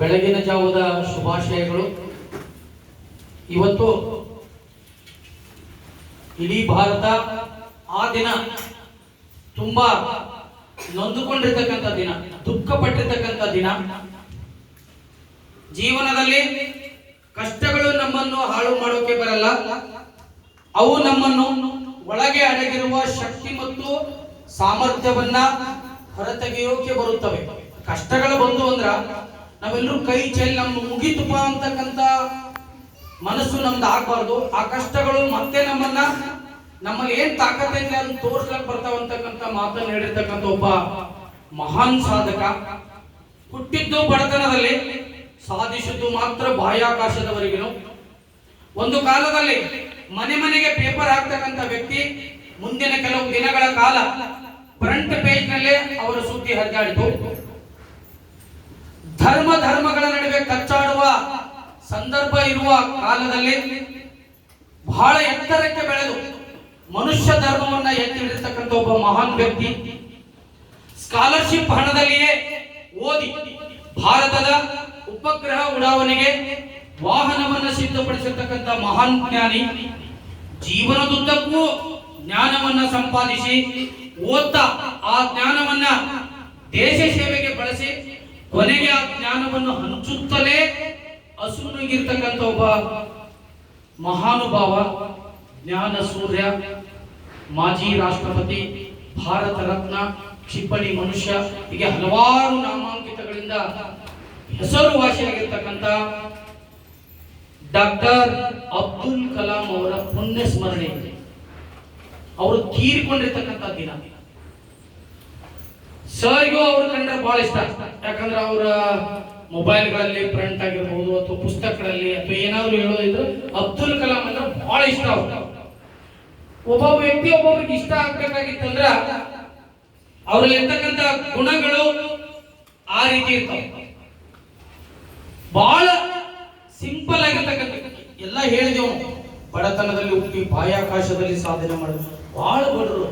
ಬೆಳಗಿನ ಜಾವದ ಶುಭಾಶಯಗಳು. ಇವತ್ತು ಇಡೀ ಭಾರತ ಆ ದಿನ ತುಂಬಾ ನೊಂದುಕೊಂಡಿರ್ತಕ್ಕಂಥ ದಿನ ದುಃಖ ಪಟ್ಟಿರ್ತಕ್ಕಂಥ ದಿನ. ಜೀವನದಲ್ಲಿ ಕಷ್ಟಗಳು ನಮ್ಮನ್ನು ಹಾಳು ಮಾಡೋಕೆ ಬರಲ್ಲ. ಅವು ನಮ್ಮನ್ನು ಒಳಗೆ ಅಡಗಿರುವ ಶಕ್ತಿ ಮತ್ತು ಸಾಮರ್ಥ್ಯವನ್ನ ಹೊರತೆಗೆಯೋಕೆ ಬರುತ್ತವೆ. ಕಷ್ಟಗಳು ಬಂದು ಅಂದ್ರ ನಾವೆಲ್ಲರೂ ಕೈ ಚೆಲ್ಲಿ ನಮ್ಮ ಮುಗಿತುಪ ಅಂತಕ್ಕಂತ ಮನಸ್ಸು ನಮ್ದು ಆಗ್ಬಾರ್ದು. ಆ ಕಷ್ಟಗಳು ಮತ್ತೆ ನಮ್ಮನ್ನ ನಮ್ಮಲ್ಲಿ ಏನ್ ತಾಕತ್ತೈತೆ ಅಂತ ತೋರ್ಸ್ಲಕ್ ಬರ್ತಾವಂತಕ್ಕಂತ ಮಾತನ್ನು ಹೇಳಿರ್ತಕ್ಕಂಥ ಒಬ್ಬ ಮಹಾನ್ ಸಾಧಕ. ಹುಟ್ಟಿದ್ದು ಬಡತನದಲ್ಲಿ, ಸಾಧಿಸಿದ್ದು ಮಾತ್ರ ಬಾಹ್ಯಾಕಾಶದವರೆಗಿನ. ಒಂದು ಕಾಲದಲ್ಲಿ ಮನೆ ಮನೆಗೆ ಪೇಪರ್ ಹಾಕ್ತಕ್ಕಂಥ ವ್ಯಕ್ತಿ, ಮುಂದಿನ ಕೆಲವು ದಿನಗಳ ಕಾಲ ಫ್ರಂಟ್ ಪೇಜ್ ನಲ್ಲೇ ಅವರ ಸುದ್ದಿ ಹರಿದಾಡಿತು. ಧರ್ಮ ಧರ್ಮಗಳ ನಡುವೆ ಕಚ್ಚಾಡುವ ಸಂದರ್ಭ ಇರುವ ಕಾಲದಲ್ಲಿ ಬಹಳ ಎತ್ತರಕ್ಕೆ ಬೆಳೆದು ಮನುಷ್ಯ ಧರ್ಮವನ್ನ ಎತ್ತಿ ಹಿಡಿರ್ತಕ್ಕಂಥ ಒಬ್ಬ ಮಹಾನ್ ವ್ಯಕ್ತಿ. ಸ್ಕಾಲರ್ಶಿಪ್ ಹಣದಲ್ಲಿಯೇ ಓದಿ ಭಾರತದ ಉಪಗ್ರಹ ಉಡಾವಣೆಗೆ ವಾಹನವನ್ನ ಸಿದ್ಧಪಡಿಸಿರ್ತಕ್ಕಂಥ ಮಹಾನ್ ಜ್ಞಾನಿ. ಜೀವನದುದ್ದಕ್ಕೂ ಜ್ಞಾನವನ್ನ ಸಂಪಾದಿಸಿ ಓದ್ತಾ ಆ ಜ್ಞಾನವನ್ನ ದೇಶ ಸೇವೆಗೆ ಬಳಸಿ ಕೊನೆಗೆ ಆ ಜ್ಞಾನವನ್ನು ಹಂಚುತ್ತಲೇ ಹಸುನುಗಿರ್ತಕ್ಕಂಥ ಒಬ್ಬ ಮಹಾನುಭಾವ, ಜ್ಞಾನ ಸೂರ್ಯ, ಮಾಜಿ ರಾಷ್ಟ್ರಪತಿ, ಭಾರತ ರತ್ನ, ಕ್ಷಿಪಣಿ ಮನುಷ್ಯ, ಹೀಗೆ ಹಲವಾರು ನಾಮಾಂಕಿತಗಳಿಂದ ಹೆಸರುವಾಸಿಯಾಗಿರ್ತಕ್ಕಂಥ ಡಾಕ್ಟರ್ ಅಬ್ದುಲ್ ಕಲಾಂ ಅವರ ಪುಣ್ಯ ಸ್ಮರಣೆ ಅವರು ತೀರಿಕೊಂಡಿರ್ತಕ್ಕಂಥ ದಿನ. ಸರ್ಗೂ ಅವ್ರ ಕಂಡ್ರೆ ಬಹಳ ಇಷ್ಟ. ಯಾಕಂದ್ರೆ ಅವರ ಮೊಬೈಲ್ಗಳಲ್ಲಿ ಪ್ರಿಂಟ್ ಆಗಿರ್ಬೋದು ಅಥವಾ ಪುಸ್ತಕಗಳಲ್ಲಿ ಅಥವಾ ಏನಾದ್ರು ಹೇಳೋದಿದ್ರು ಅಬ್ದುಲ್ ಕಲಾಂ ಅಂದ್ರೆ ಬಹಳ ಇಷ್ಟ ಅವ್ರು. ಒಬ್ಬ ವ್ಯಕ್ತಿ ಒಬ್ಬೊಬ್ರಿಗೆ ಇಷ್ಟ ಆಗ್ಬೇಕಾಗಿತ್ತಂದ್ರ ಅವ್ರಲ್ಲಿ ಇರ್ತಕ್ಕಂಥ ಗುಣಗಳು ಆ ರೀತಿ ಇರ್ತಾವ. ಬಹಳ ಸಿಂಪಲ್ ಆಗಿರ್ತಕ್ಕಂಥ ಎಲ್ಲ ಹೇಳಿದೆವು. ಬಡತನದಲ್ಲಿ ಹುಟ್ಟಿ ಬಾಹ್ಯಾಕಾಶದಲ್ಲಿ ಸಾಧನೆ ಮಾಡಿದ್ರು. ಬಹಳ ಬಡವರು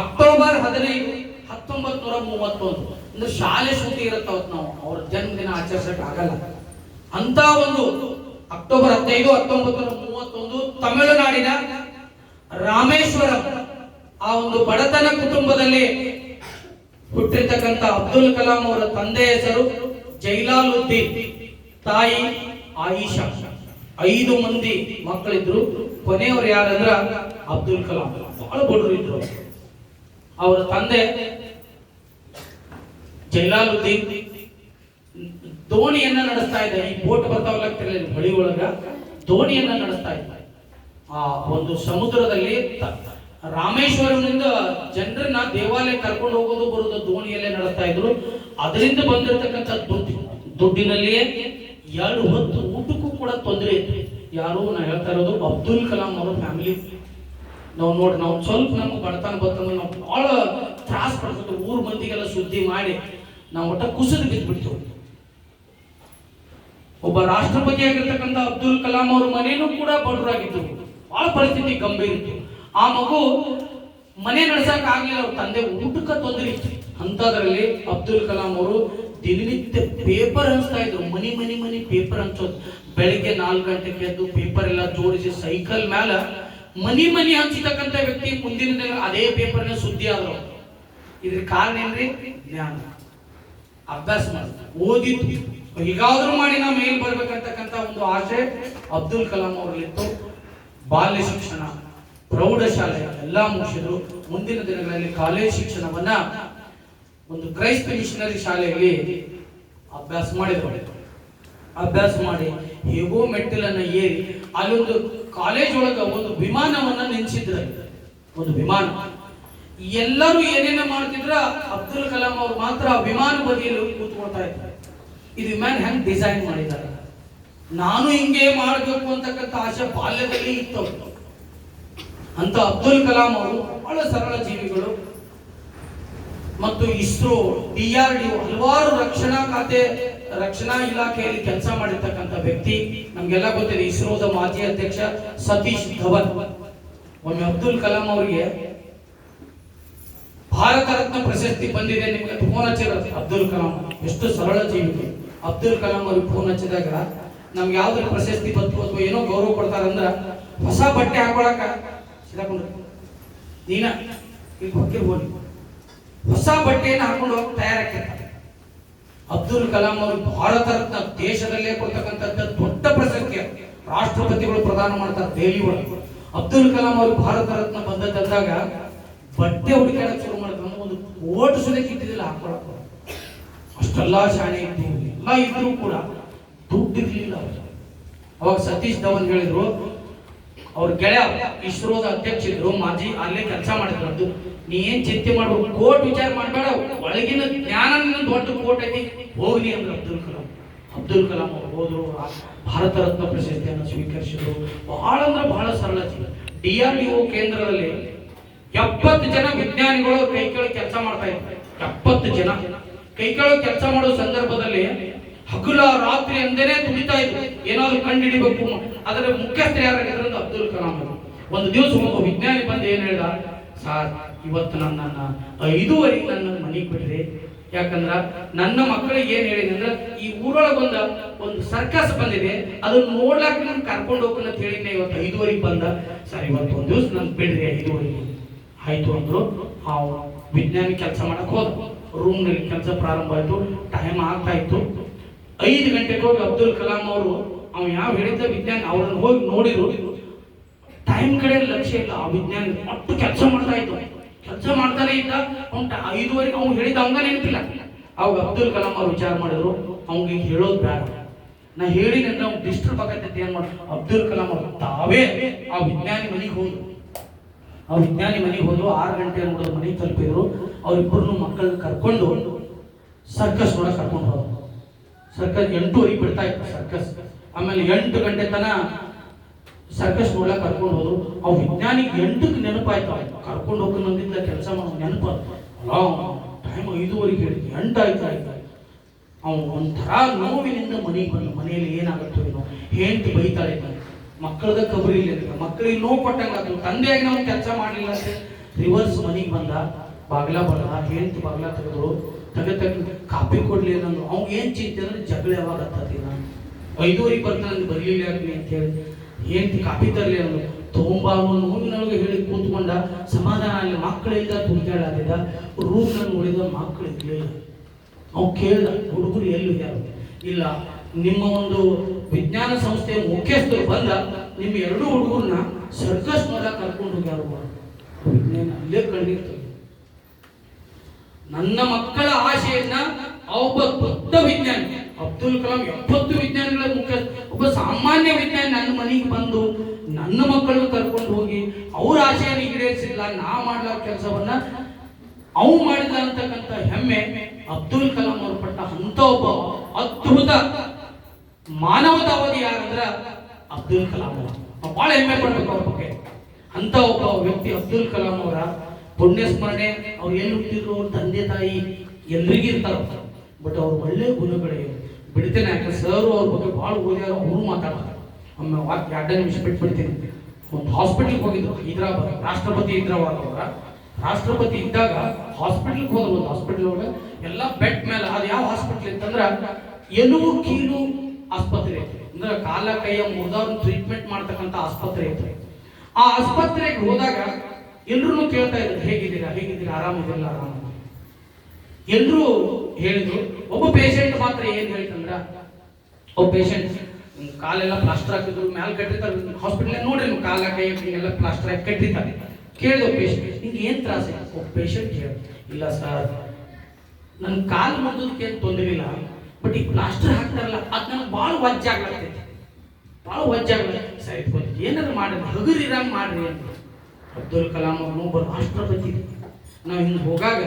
ಅಕ್ಟೋಬರ್ ಹದಿನೈದು ಹತ್ತೊಂಬತ್ ನೂರ ಮೂವತ್ತೊಂದು ಅಂದ್ರೆ ಶಾಲೆ ಸುದ್ದಿ ಇರುತ್ತೆ ಅವತ್ತು ನಾವು. ಅವ್ರ ಜನ್ಮದಿನ ಆಚರಿಸಕ್ಕೆ ಆಗಲ್ಲ ಅಂತ ಒಂದು ಅಕ್ಟೋಬರ್ ಹದಿನೈದು ಹತ್ತೊಂಬತ್ತು ನೂರ ಮೂವತ್ತೊಂದು ತಮಿಳುನಾಡಿನ ರಾಮೇಶ್ವರಂ ಆ ಒಂದು ಬಡತನ ಕುಟುಂಬದಲ್ಲಿ ಹುಟ್ಟಿರ್ತಕ್ಕಂಥ ಅಬ್ದುಲ್ ಕಲಾಂ ಅವರ ತಂದೆ ಹೆಸರು ಜೈಲಾಲುದ್ದೀನ್. ತಾಯಿ ಆಯಿಷಾ. ಐದು ಮಂದಿ ಮಕ್ಕಳಿದ್ರು. ಕೊನೆಯವರು ಯಾರಂದ್ರ ಅಬ್ದುಲ್ ಕಲಾಂ. ಬಹಳ ಬಡವರು ಇದ್ರು ಅವರ ತಂದೆ ಜೈಲಾಲುದ್ದೀನ್ ದೋಣಿಯನ್ನ ನಡೆಸ್ತಾ ಇದ್ದ ಈ ಬೋಟ್ ಬರ್ತಾವಲ್ಲ ಹೊಳಿ ಒಳಗ ದೋಣಿಯನ್ನ ನಡೆಸ್ತಾ ಇದ್ದ ಆ ಒಂದು ಸಮುದ್ರದಲ್ಲಿ ರಾಮೇಶ್ವರಂನಿಂದ ಜನರನ್ನ ದೇವಾಲಯ ಕರ್ಕೊಂಡು ಹೋಗೋದು, ಬರೋದು ದೋಣಿಯಲ್ಲೇ ನಡೆಸ್ತಾ ಇದ್ರು. ಅದರಿಂದ ಬಂದಿರತಕ್ಕಂಥ ದುಡ್ಡು ದುಡ್ಡಿನಲ್ಲಿಯೇ ಎರಡು ಹೊತ್ತು ಊಟಕ್ಕೂ ಕೂಡ ತೊಂದರೆ ಇತ್ತು. ಯಾರು ನಾ ಹೇಳ್ತಾ ಇರೋದು ಅಬ್ದುಲ್ ಕಲಾಂ ಅವರ ಫ್ಯಾಮಿಲಿ ನಾವು ನೋಡಿ, ನಾವು ಸ್ವಲ್ಪ ನಮ್ಗೆ ಬಡತನ ಬರ್ತಂದ್ರೆ ನಾವು ಬಹಳ ತ್ರಾಸ ಪಡ್ತಿದ್ರು ಊರ್ ಮಂದಿಗೆಲ್ಲ ಸುದ್ದಿ ಮಾಡಿ ನಾವು ಒಟ್ಟ ಕುಸಿದು ಬಿದ್ದುಬಿಡ್ತೀವಿ ಒಬ್ಬ ರಾಷ್ಟ್ರಪತಿ ಆಗಿರ್ತಕ್ಕಂಥ ಅಬ್ದುಲ್ ಕಲಾಂ ಅವ್ರ ಮನೇನೂ ಕೂಡ ಬಡವರಾಗಿದ್ರು ಬಹಳ ಪರಿಸ್ಥಿತಿ ಗಂಭೀರ ಇತ್ತು. ಆ ಮಗು ಮನೆ ನಡೆಸಕ್ ಆಗಲಿಲ್ಲ, ಅವ್ರ ತಂದೆ ಊಟಕ್ಕೆ ತೊಂದರೆ ಇತ್ತು. ಅಂತದ್ರಲ್ಲಿ ಅಬ್ದುಲ್ ಕಲಾಂ ಅವರು ದಿನನಿತ್ಯ ಪೇಪರ್ ಹಂಚ್ತಾ ಇದ್ರು. ಮನಿ ಮನಿ ಮನಿ ಪೇಪರ್ ಹಂಚೋದು. ಬೆಳಿಗ್ಗೆ ನಾಲ್ಕು ಗಂಟೆಗೆ ಎದ್ದು ಪೇಪರ್ ಎಲ್ಲ ಜೋಡಿಸಿ ಸೈಕಲ್ ಮ್ಯಾಲ ಮನಿ ಮನಿ ಹಂಚಿತಕ್ಕಂಥ ವ್ಯಕ್ತಿ ಮುಂದಿನ ದಿನ ಅದೇ ಪೇಪರ್ನ ಸುದ್ದಿ ಆದ್ರು. ಇದ್ರ ಕಾರಣ ಏನ್ರಿ? ಜ್ಞಾನ. ಅಭ್ಯಾಸ ಮಾಡ್ತಾರೆ. ಓದಿದ್ದು. ಹೀಗಾದ್ರೂ ಮಾಡಿ ನಾವು ಮೇಲ್ ಬರ್ಬೇಕಂತಕ್ಕಂಥ ಒಂದು ಆಸೆ ಅಬ್ದುಲ್ ಕಲಾಂ ಅವರಲ್ಲಿತ್ತು. ಬಾಲ್ಯ ಶಿಕ್ಷಣ ಪ್ರೌಢಶಾಲೆ ಎಲ್ಲ ಮುಗಿಸಿದ್ರು. ಮುಂದಿನ ದಿನಗಳಲ್ಲಿ ಕಾಲೇಜ್ ಶಿಕ್ಷಣವನ್ನ ಒಂದು ಕ್ರೈಸ್ತ ಮಿಷನರಿ ಶಾಲೆಯಲ್ಲಿ ಅಭ್ಯಾಸ ಮಾಡಿದ್ರು. ಅಭ್ಯಾಸ ಮಾಡಿ ಹೇಗೋ ಮೆಟ್ಟಿಲನ್ನ ಏರಿ ಅಲ್ಲೊಂದು ಕಾಲೇಜ್ ಒಳಗ ಒಂದು ವಿಮಾನವನ್ನ ನಿಲ್ಸಿದ್ರ. ಒಂದು ವಿಮಾನ. ಎಲ್ಲರೂ ಏನೇನ ಮಾಡ್ತಿದ್ರ, ಅಬ್ದುಲ್ ಕಲಾಂ ಅವ್ರು ಮಾತ್ರ ವಿಮಾನ ಬದಿಯಲ್ಲಿ ಕೂತ್ಕೊಳ್ತಾ ಇದ್ದಾರೆ ಇದು ವಿಮಾನ ಹೆಂಗ್ ಡಿಸೈನ್ ಮಾಡಿದ್ದಾರೆ? ನಾನು ಹಿಂಗೆ ಮಾಡಬೇಕು ಅಂತಕ್ಕಂಥ ಆಶೆ ಬಾಲ್ಯದಲ್ಲಿ ಇತ್ತು. ಅಂತ ಅಬ್ದುಲ್ ಕಲಾಂ ಅವರು ಬಹಳ ಸರಳ ಜೀವಿಗಳು. ಮತ್ತು ಇಸ್ರೋ, ಡಿ ಆರ್ ಡಿ ಹಲವಾರು ರಕ್ಷಣಾ ಖಾತೆ, ರಕ್ಷಣಾ ಇಲಾಖೆಯಲ್ಲಿ ಕೆಲಸ ಮಾಡಿರ್ತಕ್ಕಂಥ ವ್ಯಕ್ತಿ. ನಮ್ಗೆಲ್ಲ ಗೊತ್ತಿದೆ, ಇಸ್ರೋದ ಮಾಜಿ ಅಧ್ಯಕ್ಷ ಸತೀಶ್ ಧವನ್. ಒಮ್ಮೆ ಅಬ್ದುಲ್ ಕಲಾಂ ಅವರಿಗೆ ಭಾರತ ರತ್ನ ಪ್ರಶಸ್ತಿ ಬಂದಿದೆ ನಿಮಗೆ ಫೋನ್ ಅಬ್ದುಲ್ ಕಲಾಂ, ಎಷ್ಟು ಸರಳ ಜೀವಿ ಅಬ್ದುಲ್ ಕಲಾಂ ಅವ್ರಿಗೆ ಫೋನ್ ಹಚ್ಚಿದಾಗ ನಮ್ಗೆ ಯಾವ್ದ್ರ ಪ್ರಶಸ್ತಿ ಬಂತು ಅಥವಾ ಏನೋ ಗೌರವ ಕೊಡ್ತಾರಂದ್ರ ಹೊಸ ಬಟ್ಟೆ ಹಾಕೊಳಕ ಸಿದಾಕೊಂಡು ನೀನ ಈಗ ಹೋಗಿರ್ಬೋದು ಹೊಸ ಬಟ್ಟೆಯನ್ನು ಹಾಕೊಂಡು ಹೋಗಿ ಅಬ್ದುಲ್ ಕಲಾಂ ಅವರು ಭಾರತ ರತ್ನ ದೇಶದಲ್ಲೇ ಕೊಡ್ತಕ್ಕಂಥದ್ದ ದೊಡ್ಡ ಪ್ರಶಸ್ತಿ ರಾಷ್ಟ್ರಪತಿಗಳು ಪ್ರದಾನ ಮಾಡ್ತಾರೆ ದೆಹಲಿ ಒಳಗೆ. ಅಬ್ದುಲ್ ಕಲಾಂ ಅವರು ಭಾರತ ರತ್ನ ಬಂದದ್ದಾಗ ಬಟ್ಟೆ ಹುಡುಕಾಡಕ್ಕೆ ಶುರು ಮಾಡಿದ್ರು ಒಂದು ಕೋಟ್ ಸುದಕ್ಕೆ ಇದ್ದಿದ್ದಿಲ್ಲ ಹಾಕೊಳಕ್ ಅಷ್ಟೆಲ್ಲ ಶಾಣೆ ಇದ್ದು ಎಲ್ಲ ಇದ್ರೂ ಕೂಡ ದುಡ್ಡು ಇರಲಿಲ್ಲ ಅವ್ರಿಗೆ. ಅವಾಗ ಸತೀಶ್ ಧವನ್ ಹೇಳಿದ್ರು, ಅವ್ರ ಗೆಳೆಯ ಇಸ್ರೋದ ಅಧ್ಯಕ್ಷ ಇದ್ರು, ಮಾಜಿ ಅಲ್ಲೇ ಕೆಲಸ ಮಾಡಿದ್ರು ಅದು, ನೀ ಏನ್ ಚಿಂತೆ ಮಾಡ್ಬೇಕು? ಕೋಟ್ ವಿಚಾರ ಮಾಡಬೇಡ. ಒಳಗಿನ ಜ್ಞಾನ ದೊಡ್ಡ ಕೋಟ್ ಐತಿ. ಹೋಗ್ಲಿ ಅಂದ್ರೆ ಅಬ್ದುಲ್ ಕಲಾಂ. ಅಬ್ದುಲ್ ಕಲಾಂ ಅವ್ರು ಹೋದ್ರು ಭಾರತ ರತ್ನ ಪ್ರಶಸ್ತಿಯನ್ನು ಸ್ವೀಕರಿಸಿದ್ರು. ಬಹಳ ಅಂದ್ರೆ ಬಹಳ ಸರಳ ಡಿ ಆರ್ ಡಿ ಒ ಕೇಂದ್ರದಲ್ಲಿ ಎಪ್ಪತ್ತು ಜನ ವಿಜ್ಞಾನಿಗಳು ಕೈ ಕೆಳಗೆ ಕೆಲಸ ಮಾಡ್ತಾ ಇದ್ದಾರೆ. ಎಪ್ಪತ್ತು ಜನ. ಕೈ ಕೆಳಗೆ ಕೆಲಸ ಮಾಡೋ ಸಂದರ್ಭದಲ್ಲಿ ಹಗುಲ ರಾತ್ರಿ ಅಂದೇನೆ ದುಡಿತಾ ಇದ್ರು. ಏನಾದ್ರು ಕಂಡು ಹಿಡಿಬೇಕು ಅದರ ಮುಖ್ಯಸ್ಥ ಯಾರಾಗಿದ್ರು ಅಬ್ದುಲ್ ಕಲಾಂ ಅವರು. ಒಂದು ದಿವಸ ಒಬ್ಬ ವಿಜ್ಞಾನಿ ಬಂದು ಏನ್ ಹೇಳ್ದ? ಸಾರ್, ಇವತ್ತು ನನ್ನ ಐದೂವರೆಗೆ ನನ್ನ ಮನೆಗೆ ಬಿಡ್ರಿ. ಯಾಕಂದ್ರ ನನ್ನ ಮಕ್ಕಳಿಗೆ ಏನ್ ಹೇಳಿದೆ ಅಂದ್ರೆ ಈ ಊರೊಳಗೊಂದು ಒಂದು ಒಂದು ಸರ್ಕಸ್ ಬಂದಿದೆ. ಅದನ್ನ ನೋಡ್ಲಾಕ ನಾನು ಕರ್ಕೊಂಡು ಹೋಗ್ತೀನಿ ಅಂತ ಹೇಳಿದ್ನೆ ಇವತ್ತು ಐದುವರೆಗೆ ಬಂದ. ಸರ್, ಇವತ್ತು ಒಂದು ದಿವಸ ನನ್ ಬಿಡ್ರಿ ಐದುವರೆಗೆ. ಆಯ್ತು ಅಂದರು ಆ ವಿಜ್ಞಾನಿ ಕೆಲಸ ಮಾಡಕ್ ಹೋದ ರೂಮ್ನಲ್ಲಿ ಕೆಲಸ ಪ್ರಾರಂಭ ಆಯಿತು ಟೈಮ್ ಆಗ್ತಾ ಇತ್ತು. ಐದು ಗಂಟೆಗೆ ಹೋಗಿ ಅಬ್ದುಲ್ ಕಲಾಂ ಅವರು, ಅವ್ನು ಯಾವ ಹೇಳಿದ್ದ ವಿಜ್ಞಾನಿ ಅವ್ರನ್ನ ಹೋಗಿ ನೋಡಿದ್ರು. ಟೈಮ್ ಕಡೆ ಲಕ್ಷ್ಯ ಇಲ್ಲ, ಆ ವಿಜ್ಞಾನಿ ಅಷ್ಟು ಕೆಲಸ ಮಾಡ್ತಾ ಇತ್ತು. ಕೆಲಸ ಮಾಡ್ತಾನೆ ಇದ್ದ, ಅವ್ನು ಐದುವರೆಗೆ ಅವ್ನು ಹೇಳಿದ ಅವಂಗ ನೆನಪಿಲ್ಲ. ಅವಾಗ ಅಬ್ದುಲ್ ಕಲಾಂ ಅವ್ರು ವಿಚಾರ ಮಾಡಿದ್ರು, ಅವ್ನಿಗೆ ಹೇಳೋದು ಬೇಡ. ನಾ ಹೇಳಿದ್ರೆ ಅವ್ನು ಡಿಸ್ಟರ್ಬ್ ಆಗತ್ತೆ ಏನು ಮಾಡ, ಅಬ್ದುಲ್ ಕಲಾಂ ಅವ್ರು ತಾವೇ ಆ ವಿಜ್ಞಾನಿ ಮನೆಗೆ ಹೋದ್ರು. ಆ ವಿಜ್ಞಾನಿ ಮನೆಗೆ ಹೋದ್ರು, ಆರು ಗಂಟೆ ನೋಡೋದು ಮನೆಗೆ ತಲುಪಿದ್ರು. ಅವ್ರಿಬ್ಬರನ್ನು ಮಕ್ಕಳನ್ನ ಕರ್ಕೊಂಡು ಸರ್ಕಸ್ ನೋಡಕ್ ಕರ್ಕೊಂಡು ಹೋದ್ರು. ಸರ್ಕಸ್ ಎಂಟೂವರೆಗೆ ಬಿಡ್ತಾ ಇತ್ತು ಸರ್ಕಸ್ ಆಮೇಲೆ ಎಂಟು ಗಂಟೆ ತನ ಸರ್ಕಸ್ ನೋಡಲ ಕರ್ಕೊಂಡು ಹೋದ್ರು. ಆ ವಿಜ್ಞಾನಿಗೆ ಎಂಟಕ್ಕೆ ನೆನಪಾಯ್ತು ಕರ್ಕೊಂಡು ಕರ್ಕೊಂಡು ಹೋಗ್ಕೊಂಡ್ ಕೆಲಸ ಮಾಡೋ ನೆನಪು ಅಲ್ಲ ಟೈಮ್ ಐದುವರೆಗೆ ಹೇಳಿದ್ವಿ ಎಂಟಾಯ್ತು ಆಯ್ತು ಅವ್ನು ಒಂಥರ ನೋವಿನಿಂದ ಮನೆಗೆ ಬಂದು, ಮನೆಯಲ್ಲಿ ಏನಾಗುತ್ತೋ ಏನೋ. ಹೆಂಡತಿ ಬೈತಾಳೆ ಮಕ್ಕಳದ ಕಬರಿ ಇಲ್ಲ ಮಕ್ಕಳಿಗೆ ನೋವು ಕೊಟ್ಟಂಗ ಅದು ತಂದೆಯಾಗಿ ನಾವು ಕೆಲಸ ಮಾಡಲಿಲ್ಲ ಅಂತ ರಿವರ್ಸ್ ಮನೆಗೆ ಬಂದ. ಬಾಗ್ಲ ಬಲ್ಲ ಹೆಂಡತಿ ಬಾಗ್ಲ ತೆಗೆದ್ರು. ತೆಗೆ ತೆಗೆದು ಕಾಪಿ ಕೊಡ್ಲಿ ಅನ್ನೋದು. ಅವ್ನು ಏನ್ ಚಿಂತೆ ಅಂದ್ರೆ ಜಗಳ ಯಾವಾಗ ಹತ್ತತಿ ನಾನು. ಐದೂರಿಗೆ ಬರ್ತಾನೆ ಬರಲಿಲ್ಲ ಅಂತ ಹೇಳಿ. ಹೆಂಡತಿ ಕಾಪಿ ತರಲಿ ಅನ್ನೋದು. ಅವನು ನೋವಿನೊಳಗೆ ಹೇಳಿ ಕೂತ್ಕೊಂಡ ಸಮಾಧಾನ ಅಲ್ಲಿ ಮಕ್ಕಳಿಂದ ತುಳಿದಾಡಿದ ರೂಮ್ನಲ್ಲಿ ನೋಡಿದ ಮಕ್ಕಳು ಇರಲಿಲ್ಲ. ಅವ್ ಕೇಳ್ದ, ಹುಡುಗರು ಎಲ್ಲೂ ಯಾರು? ಇಲ್ಲ ನಿಮ್ಮ ಒಂದು ವಿಜ್ಞಾನ ಸಂಸ್ಥೆಯ ಮುಖ್ಯಸ್ಥರು ಬಂದ ನಿಮ್ಮ ಎರಡು ಹುಡುಗರನ್ನ ಸರ್ಕಸ್ ನೋಡಕ್ ಕರ್ಕೊಂಡು ಹೋಗ್ಯಾರು ವಿಜ್ಞಾನ ಅಲ್ಲೇ ಕಂಡಿರ್ತದೆ ನನ್ನ ಮಕ್ಕಳ ಆಶೆಯನ್ನ ಒಬ್ಬ ದೊಡ್ಡ ವಿಜ್ಞಾನಿ, ಅಬ್ದುಲ್ ಕಲಾಂ ಎಪ್ಪತ್ತು ವಿಜ್ಞಾನಿಗಳ ಮುಖ್ಯ ಒಬ್ಬ ಸಾಮಾನ್ಯ ವಿಜ್ಞಾನಿ ನನ್ನ ಮನೆಗೆ ಬಂದು ನನ್ನ ಮಕ್ಕಳನ್ನು ಕರ್ಕೊಂಡು ಹೋಗಿ ಅವ್ರ ಆಶೆಯನ್ನು ಈಡೇರಿಸಿಲ್ಲ ನಾ ಮಾಡ್ಲಾರ ಕೆಲಸವನ್ನ. ಅವು ಮಾಡಿದ ಅಂತಕ್ಕಂಥ ಹೆಮ್ಮೆ ಅಬ್ದುಲ್ ಕಲಾಂ ಅವರು ಪಟ್ಟ ಅಂತ ಒಬ್ಬ ಅದ್ಭುತ ಮಾನವತಾವಾದಿ ಯಾರಂದ್ರ ಅಬ್ದುಲ್ ಕಲಾಂ ಅವರು. ಬಹಳ ಹೆಮ್ಮೆ ಪಡ್ಬೇಕು ಅವ್ರ ಬಗ್ಗೆ. ಅಂತ ಒಬ್ಬ ವ್ಯಕ್ತಿ ಅಬ್ದುಲ್ ಕಲಾಂ ಅವರ ಪುಣ್ಯ ಸ್ಮರಣೆ ಅವ್ರು ಎಲ್ಲಿ ಹುಟ್ಟಿದ್ರು ತಂದೆ ತಾಯಿ ಎಲ್ರಿಗೂ ಇರ್ತಾರ. ಬಟ್ ಅವ್ರ ಒಳ್ಳೆ ಗುಣಗಳಿಗೆ ಬಿಡ್ತೇನೆ. ಯಾಕಂದ್ರೆ ಸರ್ ಅವ್ರ ಬಗ್ಗೆ ಬಹಳ ಓದಿದಾರ, ಅವರು ಮಾತಾಡ್ತಾರೆ. ಒಮ್ಮೆ ವಾಕ್ ಎರಡು ನಿಮಿಷ ಬಿಟ್ಬಿಡ್ತೀನಿ ಒಂದು ಹಾಸ್ಪಿಟಲ್ಗೆ ಹೋಗಿದ್ರು, ಹೈದರಾಬಾದ್. ರಾಷ್ಟ್ರಪತಿ ಹೈದರಾಬಾದ್ ಅವರ. ರಾಷ್ಟ್ರಪತಿ ಇದ್ದಾಗ ಹಾಸ್ಪಿಟಲ್ಗೆ ಹೋದ್ರು. ಒಂದು ಹಾಸ್ಪಿಟಲ್ ಒಳಗೆ ಎಲ್ಲ ಬೆಡ್ ಮೇಲೆ, ಅದು ಯಾವ ಹಾಸ್ಪಿಟಲ್ ಇತ್ತಂದ್ರೆ ಎಲುವು ಕೀಲು ಆಸ್ಪತ್ರೆ. ಅಂದ್ರೆ ಕಾಲ ಕೈಯ ಮುರಿದವ್ರನ್ನ ಟ್ರೀಟ್ಮೆಂಟ್ ಮಾಡ್ತಕ್ಕಂಥ ಆಸ್ಪತ್ರೆ ಐತೆ. ಆ ಆಸ್ಪತ್ರೆಗೆ ಹೋದಾಗ ಎಲ್ರು ಕೇಳ್ತಾ ಇದ್ರು, ಹೇಗಿದ್ದೀರಾ? ಹೇಗಿದ್ದೀರಾ? ಆರಾಮದಿಲ್ಲ ಆರಾಮ ಎಲ್ರು ಹೇಳಿದ್ರು, ಒಬ್ಬ ಪೇಷಂಟ್ ಮಾತ್ರ ಏನ್ ಹೇಳ್ತಂದ್ರ, ಒಬ್ಬ ಪೇಷಂಟ್ ಕಾಲೆಲ್ಲ ಪ್ಲಾಸ್ಟರ್ ಹಾಕಿದ್ರು, ಮ್ಯಾಲ್ ಕಟ್ಟಿರ್ತಾರೆ ಹಾಸ್ಪಿಟಲ್ ನೋಡ್ರಿ ನೀವು ಕಾಲ, ಕೈ ಎಲ್ಲ ಪ್ಲಾಸ್ಟರ್ ಹಾಕಿ ಕೇಳಿದ ಪೇಷಂಟ್ ನಿಂಗೆ ಏನ್ ತ್ರಾಸ? ಒಬ್ಬ ಪೇಷಂಟ್ ಹೇಳ ಇಲ್ಲ ಸರ್ ನನ್ನ ಕಾಲು ಮುರಿದಕ್ಕೆ ಏನು ತೊಂದರೆ ಇಲ್ಲ ಬಟ್ ಈ ಪ್ಲಾಸ್ಟರ್ ಹಾಕ್ತಾರಲ್ಲ, ಅದು ನನಗೆ ಭಾಳ ವಜ್ಜ ಆಗ್ಲತ್ತೈತಿ. ಭಾಳ ವಜ್ಜ ಆಗ್ಲತ್ತೈತಿ. ಏನದು ಏನಾದ್ರು ಮಾಡಿ ಹಗುರಿರಂಗೆ ಮಾಡ್ರಿ ಅಂತ. ಅಬ್ದುಲ್ ಕಲಾಂ ಅವರು ಒಬ್ಬ ರಾಷ್ಟ್ರಪತಿ ನಾವು ಹಿಂಗೆ ಹೋಗಾಗ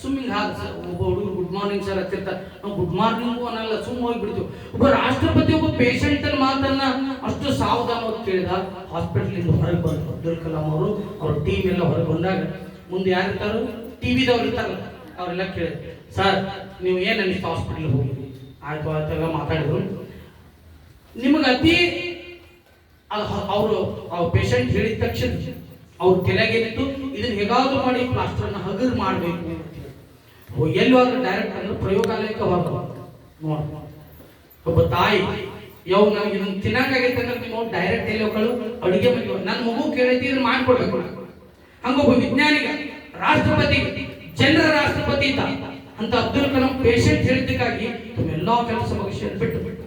ಸುಮ್ಮನೆ ಹಾಗೆ ಸರ್ ಒಬ್ಬ ಹುಡುಗರು ಗುಡ್ ಮಾರ್ನಿಂಗ್ ಸರ್ ಹತ್ತಿರ್ತಾರೆ ನಾವು ಗುಡ್ ಮಾರ್ನಿಂಗು ಅನ್ನಲ್ಲ, ಸುಮ್ಮ ಹೋಗಿ ಬಿಡ್ತೀವಿ. ಒಬ್ಬ ರಾಷ್ಟ್ರಪತಿ, ಒಬ್ಬ ಪೇಷಂಟ್ ಮಾತನ್ನ ಅಷ್ಟು ಸಾವಧಾನವಾಗಿ ಕೇಳಿದ ಹಾಸ್ಪಿಟ್ಲಿಂದ ಹೊರಗೆ ಬಂದ್ರು ಅಬ್ದುಲ್ ಕಲಾಂ ಅವರು. ಅವ್ರ ಟೀಮ್ ಎಲ್ಲ ಹೊರಗೆ ಬಂದಾಗ ಮುಂದೆ ಯಾರು ಇರ್ತಾರೋ ಟಿವಿದವ್ರು ಇರ್ತಾರಲ್ಲ ಅವರೆಲ್ಲ ಕೇಳಿದ್ರು, ಸರ್, ನೀವು ಏನು ಅನಿಸ್ತು ಹಾಸ್ಪಿಟ್ಲಿಗೆ ಹೋಗಿ? ಆಯ್ತು ಮಾತಾಡಿದ್ರು. ನಿಮಗೆ ಅತಿ ಅವರು ಪೇಷಂಟ್ ಹೇಳಿದ ತಕ್ಷಣ ಅವ್ರ ತಲೆಗೇನಿತ್ತು ಇದನ್ನ ಹೇಗಾದ್ರೂ ಮಾಡಿ ಪ್ಲಾಸ್ಟರ್ನ ಹಗರ್ ಮಾಡಬೇಕು ಎಲ್ಲಿ ಡೈರೆಕ್ಟ್ ಅಂದ್ರೆ ಪ್ರಯೋಗಾಲಯಕ್ಕೆ ಹೋಗ ನೋಡ. ಒಬ್ಬ ತಾಯಿ ಯಾವ ನಮ್ಗೆ ಇದನ್ನ ತಿನ್ನಕಾಗೈತೆ ಅಂದ್ರೆ ನೀವು ಡೈರೆಕ್ಟ್ ಎಲ್ಲಿ ಹೋಗಳು ಅಡುಗೆ ಮನೆ ನನ್ನ ಮಗು ಕೇಳೈತಿ ಇದನ್ನ ಮಾಡ್ಕೊಡ್ಬೇಕು. ಹಂಗೊಬ್ಬ ವಿಜ್ಞಾನಿಗ, ರಾಷ್ಟ್ರಪತಿ, ಜನರ ರಾಷ್ಟ್ರಪತಿ ಇದ್ದ ಅಂತ ಅಬ್ದುಲ್ ಕಲಾಂ ಪೇಷಂಟ್ ಹೇಳಿದ್ದಕ್ಕಾಗಿ ಎಲ್ಲಾ ಕೆಲಸ ಮುಗಿಸಿ ಬಿಟ್ಟು ಬಿಟ್ಟು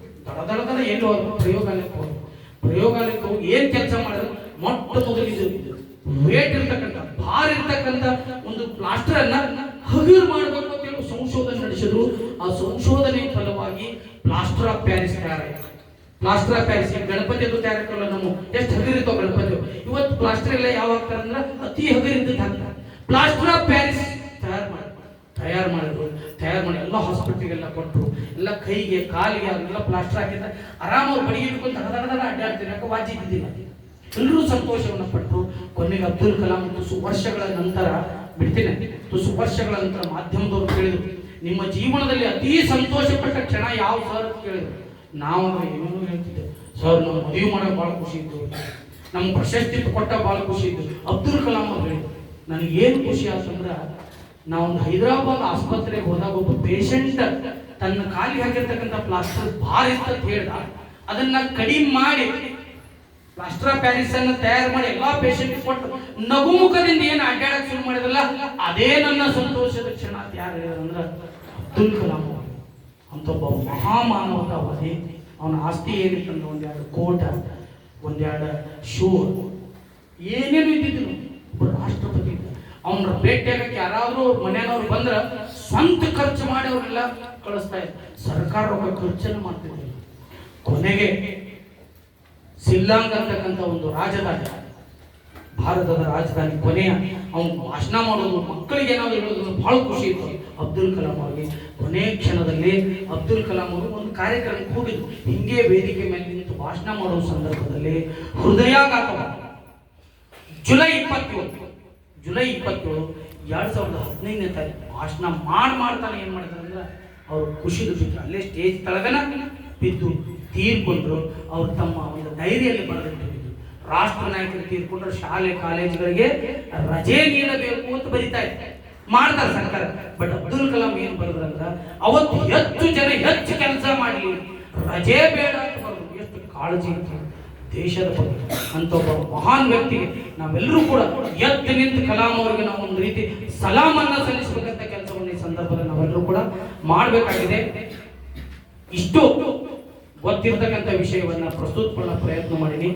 ದಡ ಏನು ಹೋದ್ರು ಪ್ರಯೋಗಾಲಯಕ್ಕೆ ಹೋದ್ರು. ಪ್ರಯೋಗಾಲಯಕ್ಕೆ ಹೋಗಿ ಏನ್ ಕೆಲಸ ಮಾಡಿದ್ರು? ಮೊಟ್ಟ ಮೊದಲಿದ್ದು ವೇಟ್ ಇರ್ತಕ್ಕಂಥ, ಭಾರ ಇರ್ತಕ್ಕಂಥ ಒಂದು ಪ್ಲಾಸ್ಟರ್ ಅನ್ನ ಹಗುರು ಮಾಡಬೇಕು ಅಂತ ಹೇಳಿ ಸಂಶೋಧನೆ ನಡೆಸಿದ್ರು. ಆ ಸಂಶೋಧನೆ ಫಲವಾಗಿ ಪ್ಲಾಸ್ಟರ್ ಆಫ್ ಪ್ಯಾರಿಸ್ ತಯಾರಾಯಿತು. ಪ್ಲಾಸ್ಟರ್ ಆಫ್ ಪ್ಯಾರಿಸ್ ಗಣಪತಿ ಅದು ತಯಾರಕ್ಕಲ್ಲ ನಮ್ಮ ಎಷ್ಟು ಹಗುರಿರ್ತಾವ ಗಣಪತಿ ಇವತ್ತು ಪ್ಲಾಸ್ಟರ್ ಎಲ್ಲ ಯಾವ ಹಾಕ್ತಾರೆ ಅಂದ್ರೆ ಅತಿ ಹಗುರಿದ್ದದ್ದು ಹಾಕ್ತಾರೆ ಪ್ಲಾಸ್ಟರ್ ಆಫ್ ಪ್ಯಾರಿಸ್ ತಯಾರು ಮಾಡಿ ತಯಾರು ಮಾಡಿದ್ರು ತಯಾರು ಮಾಡಿ ಎಲ್ಲ ಹಾಸ್ಪಿಟ್ಲಿಗೆಲ್ಲ ಕೊಟ್ಟರು ಎಲ್ಲ ಕೈಗೆ, ಕಾಲಿಗೆ ಅವ್ರಿಗೆಲ್ಲ ಪ್ಲಾಸ್ಟರ್ ಹಾಕಿದ್ರೆ ಆರಾಮಾಗಿ ಬಡಿಗೆ ಹಿಡ್ಕೊಂಡು ತಗದಗದ ಅಡ್ಡಾಡ್ತೀನಿ ಯಾಕೆ ವಾಜಿ ಇದ್ದಿಲ್ಲ ಎಲ್ಲರೂ ಸಂತೋಷವನ್ನು ಪಟ್ಟರು. ಕೊನೆಗೆ ಅಬ್ದುಲ್ ಕಲಾಂ ತುಸು ವರ್ಷಗಳ ನಂತರ ಬಿಡ್ತೀನಿ. ತುಸು ವರ್ಷಗಳ ನಂತರ ಮಾಧ್ಯಮದವರು ಕೇಳಿದರು. ನಿಮ್ಮ ಜೀವನದಲ್ಲಿ ಅತಿ ಸಂತೋಷಪಟ್ಟ ಕ್ಷಣ ಯಾವ ಸರ್ ಕೇಳಿದ್ರು. ನಾವು ಏನೇನೋ ಹೇಳ್ತಿದ್ದೆ. ಸರ್, ನಮ್ಮ ಮದುವೆ ಮಾಡೋಕೆ ಭಾಳ ಖುಷಿ ಇತ್ತು. ನಮ್ಮ ಪ್ರಶಸ್ತಿ ಕೊಟ್ಟ ಭಾಳ ಖುಷಿ ಇತ್ತು. ಅಬ್ದುಲ್ ಕಲಾಂ ಅವ್ರು ಹೇಳಿದ್ರು. ನನಗೇನು ಖುಷಿ ಆಯ್ತಂದ್ರೆ ನಾವು ಒಂದು ಹೈದರಾಬಾದ್ ಆಸ್ಪತ್ರೆಗೆ ಹೋದಾಗ ಒಬ್ಬ ಪೇಷಂಟ್ ತನ್ನ ಕಾಲಿ ಹಾಕಿರ್ತಕ್ಕಂಥ ಪ್ಲಾಸ್ಟರ್ ಭಾರ ಅಂತ ಹೇಳ್ದ ಅದನ್ನ ಕಡಿಮೆ ಮಾಡಿ ಪ್ಲಾಸ್ಟರ್ ಆಫ್ ಪ್ಯಾರಿಸ್ ಅನ್ನು ತಯಾರು ಮಾಡಿ ಎಲ್ಲಾ ಪೇಷಂಟ್ ಕೊಟ್ಟು ನಗುಮುಖದಿಂದ ಏನು ಅಡ್ಡಾಡಕ್ ಶುರು ಮಾಡಿದ್ರಲ್ಲ, ಅದೇ ನನ್ನ ಸಂತೋಷದ ಕ್ಷಣ ಯಾರು ಅಂದ್ರೆ ಅಬ್ದುಲ್ ಕಲಾಂ ಅವರು. ಅಂತ ಒಬ್ಬ ಮಹಾಮಾನವತಾವಾದಿ ಅವನ ಆಸ್ತಿ ಏನಿತ್ತಂದ್ರೆ ಒಂದೆರಡು ಕೋಟ, ಒಂದೆರಡು ಶೂ. ಏನೇನು ಇದ್ದಿದ್ರು. ಒಬ್ಬ ರಾಷ್ಟ್ರಪತಿ ಅವನ ಭೇಟಿಯಾಗಕ್ಕೆ ಯಾರಾದ್ರೂ ಅವ್ರ ಮನೆಯವ್ರು ಬಂದ್ರ ಸ್ವಂತ ಖರ್ಚು ಮಾಡಿ ಅವ್ರನ್ನೆಲ್ಲ ಕಳಿಸ್ತಾ ಇದ್ದ ಸರ್ಕಾರ ಒಬ್ಬ ಖರ್ಚನ್ನು ಮಾಡ್ತಿದ್ರು ಕೊನೆಗೆ ಸಿಲ್ಲಾಂಗ್ ಅಂತಕ್ಕಂಥ ಒಂದು ರಾಜಧಾನಿ. ಭಾರತದ ರಾಜಧಾನಿ ಕೊನೆಯ ಅವನು ಭಾಷಣ ಮಾಡೋದು ಮಕ್ಕಳಿಗೆ ಏನಾದ್ರು ಹೇಳೋದು ಬಹಳ ಖುಷಿ ಇತ್ತು. ಅಬ್ದುಲ್ ಕಲಾಂ ಅವರಿಗೆ. ಕೊನೆಯ ಕ್ಷಣದಲ್ಲಿ ಅಬ್ದುಲ್ ಕಲಾಂ ಅವರು ಒಂದು ಕಾರ್ಯಕ್ರಮಕ್ಕೆ ಹೋಗಿದ್ರು. ಹಿಂಗೆ ವೇದಿಕೆ ಮೇಲೆ ನಿಂತು ಭಾಷಣ ಮಾಡೋ ಸಂದರ್ಭದಲ್ಲಿ ಹೃದಯಾಘಾತವಾದ ಜುಲೈ ಇಪ್ಪತ್ತೇಳು ಜುಲೈ ಇಪ್ಪತ್ತೇಳು, ಎರಡು ಸಾವಿರದ ಹದಿನೈದನೇ ತಾರೀಕು ಭಾಷಣ ಮಾಡಿ ಮಾಡ್ತಾನೆ ಏನು ಮಾಡಿದ್ರು ಅಂದ್ರೆ ಅವ್ರು ಖುಷಿ ಬಿದ್ರು ಅಲ್ಲೇ ಸ್ಟೇಜ್ ತಳಗನ ಬಿದ್ದು ತೀರ್ಕೊಂಡ್ರು. ಅವ್ರು ತಮ್ಮ ಒಂದು ಡೈರಿಯಲ್ಲಿ ಬರೆದಿಟ್ಟಿದ್ರು ರಾಷ್ಟ್ರ ನಾಯಕರು ತೀರ್ಕೊಂಡ್ರು. ಶಾಲೆ, ಕಾಲೇಜುಗಳಿಗೆ ರಜೆ ನೀಡಬೇಕು ಅಂತ ಬರೀತಾ ಇದ್ದಾರೆ ಮಾಡ್ತಾರೆ ಸರ್ಕಾರ. ಬಟ್ ಅಬ್ದುಲ್ ಕಲಾಂ ಏನು ಬರೆದ್ರಂದ್ರ ಅವತ್ತು ಹೆಚ್ಚು ಜನ ಹೆಚ್ಚು ಕೆಲಸ ಮಾಡಲಿ. ರಜೆ ಬೇಡ ಅಂತ ಬರೋದು ಎಷ್ಟು ಕಾಳಜಿ ಇತ್ತು. ದೇಶದ ಬಗ್ಗೆ. ಅಂತ ಒಬ್ಬ ಮಹಾನ್ ವ್ಯಕ್ತಿಗೆ ನಾವೆಲ್ಲರೂ ಕೂಡ ಎದ್ದು ನಿಂತು ಕಲಾಂ ಅವರಿಗೆ ನಾವು ಒಂದು ರೀತಿ ಸಲಾಮನ್ನ ಸಲ್ಲಿಸಬೇಕಂತ ಕೆಲಸವನ್ನು ಈ ಸಂದರ್ಭದಲ್ಲಿ ನಾವೆಲ್ಲರೂ ಕೂಡ ಮಾಡಬೇಕಾಗಿದೆ. ಇಷ್ಟು ಗೊತ್ತಿರ್ತಕ್ಕಂಥ ವಿಷಯವನ್ನ ಪ್ರಸ್ತುತಪಡಿಸೋ ಪ್ರಯತ್ನ ಮಾಡೀನಿ.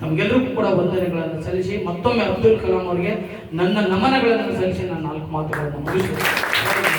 ನಮಗೆಲ್ಲರಿಗೂ ಕೂಡ ವಂದನೆಗಳನ್ನು ಸಲ್ಲಿಸಿ, ಮತ್ತೊಮ್ಮೆ ಅಬ್ದುಲ್ ಕಲಾಂ ಅವರಿಗೆ ನನ್ನ ನಮನಗಳನ್ನು ಸಲ್ಲಿಸಿ ನಾನು ನಾಲ್ಕು ಮಾತುಗಳನ್ನು ಮುಗಿಸ್ತೇನೆ.